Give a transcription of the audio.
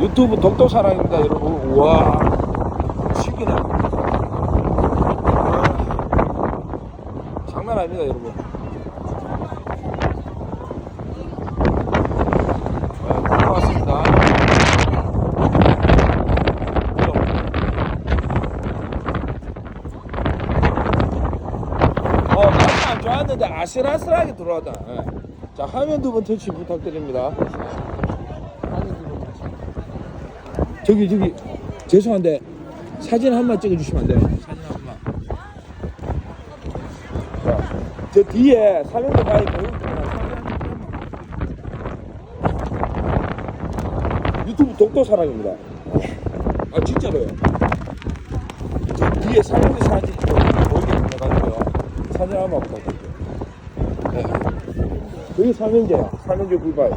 유튜브 독도사랑입니다 여러분 우와 신기네 와, 장난 아닙니다 여러분 네, 고맙습니다 어, 맛이 안 좋았는데 아슬아슬하게 들어왔다. 예. 자, 화면 두 번 터치 부탁드립니다. 저기, 저기, 죄송한데, 사진 한 번 찍어주시면 안 돼요? 사진 한 번만. 자, 저 뒤에 사면도 바위 보입니다. 유튜브 독도 사랑입니다. 아, 진짜로요. 저 뒤에 사면도 사진 보이게 해가지고요. 사진 한 번 부탁드릴게요. 네. 여기 삼형제야. 삼형제 굴바위.